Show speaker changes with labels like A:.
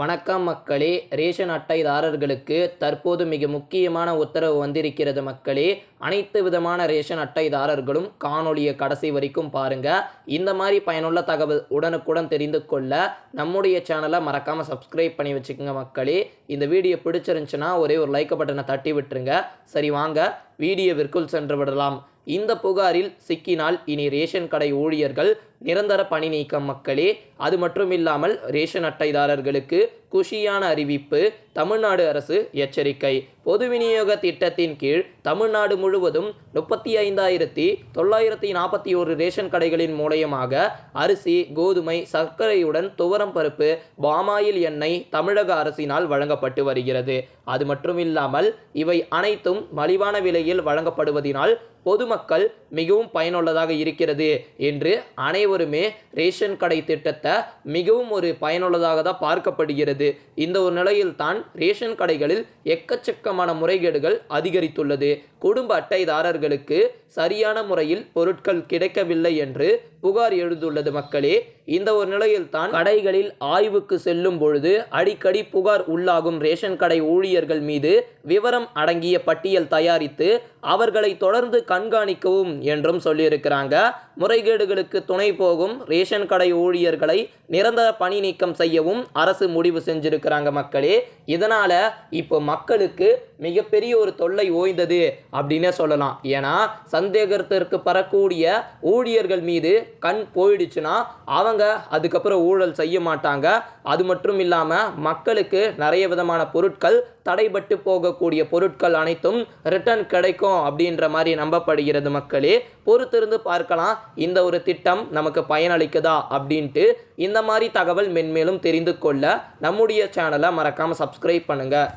A: வணக்கம் மக்களே. ரேஷன் அட்டைதாரர்களுக்கு தற்போது மிக முக்கியமான உத்தரவு வந்திருக்கிறது மக்களே. அனைத்து விதமான ரேஷன் அட்டைதாரர்களும் காணொளியை கடைசி வரைக்கும் பாருங்கள் இந்த மாதிரி பயனுள்ள தகவல் உடனுக்குடன் தெரிந்து கொள்ள நம்முடைய சேனலை மறக்காமல் சப்ஸ்கிரைப் பண்ணி வச்சுக்கோங்க மக்களே. இந்த வீடியோ பிடிச்சிருந்துச்சுன்னா ஒரே ஒரு லைக் பட்டனை தட்டி விட்டுருங்க. சரி வாங்க. வீடியோவிற்குள் சென்று விடலாம். இந்த புகாரில் சிக்கினால் இனி ரேஷன் கடை ஊழியர்கள் நிரந்தர பணி நீக்கம் மக்களே. அது மட்டும் இல்லாமல் ரேஷன் அட்டைதாரர்களுக்கு குஷியான அறிவிப்பு தமிழ்நாடு அரசு எச்சரிக்கை. பொது விநியோக திட்டத்தின் கீழ் தமிழ்நாடு முழுவதும் முப்பத்தி ஐந்தாயிரத்தி தொள்ளாயிரத்தி நாற்பத்தி ஒரு ரேஷன் கடைகளின் மூலயமாக அரிசி கோதுமை சர்க்கரையுடன் துவரம் பருப்பு பாமாயில் எண்ணெய் தமிழக அரசினால் வழங்கப்பட்டு வருகிறது. அது மட்டும் இல்லாமல் இவை அனைத்தும் மலிவான விலையில் வழங்கப்படுவதினால் பொதுமக்கள் மிகவும் பயனுள்ளதாக இருக்கிறது என்று அனைவருமே ரேஷன் கடை திட்டத்தை மிகவும் ஒரு பயனுள்ளதாக தான் பார்க்கப்படுகிறது. இந்த ஒரு நிலையில் தான் ரேஷன் கடைகளில் எக்கச்சக்கமான முறைகேடுகள் அதிகரித்துள்ளது. குடும்ப அட்டைதாரர்களுக்கு சரியான முறையில் பொருட்கள் கிடைக்கவில்லை என்று புகார் எழுந்துள்ளது மக்களே. இந்த ஒரு நிலையில் தான் கடைகளில் ஆய்வுக்கு செல்லும் பொழுது அடிக்கடி புகார் உள்ளாகும் ரேஷன் கடை ஊழியர்கள் மீது விவரம் அடங்கிய பட்டியல் தயாரித்து அவர்களை தொடர்ந்து கண்காணிக்கவும் என்றும் சொல்லியிருக்கிறாங்க. முறைகேடுகளுக்கு துணை போகும் ரேஷன் கடை ஊழியர்களை நிரந்தர பணி நீக்கம் செய்யவும் அரசு முடிவு செஞ்சிருக்கிறாங்க மக்களே. இதனால் இப்போ மக்களுக்கு மிகப்பெரிய ஒரு தொல்லை ஓய்ந்தது அப்படின்னே சொல்லலாம். ஏன்னா சந்தேகத்திற்கு பெறக்கூடிய ஊழியர்கள் மீது கண் போயிடுச்சுன்னா அவங்க அதுக்கப்புறம் ஊழல் செய்ய மாட்டாங்க. அது மட்டும் இல்லாமல் மக்களுக்கு நிறைய விதமான பொருட்கள் தடைபட்டு போகக்கூடிய பொருட்கள் அனைத்தும் ரிட்டர்ன் கிடைக்கும் அப்படின்ற மாதிரி நம்பப்படுகிறது மக்களே. பொறுத்திருந்து பார்க்கலாம் இந்த ஒரு திட்டம் நமக்கு பயனளிக்குதா அப்படின்ட்டு. இந்த மாதிரி தகவல் மென்மேலும் தெரிந்து கொள்ள நம்முடைய சேனலை மறக்காமல் சப்ஸ்கிரைப் பண்ணுங்கள்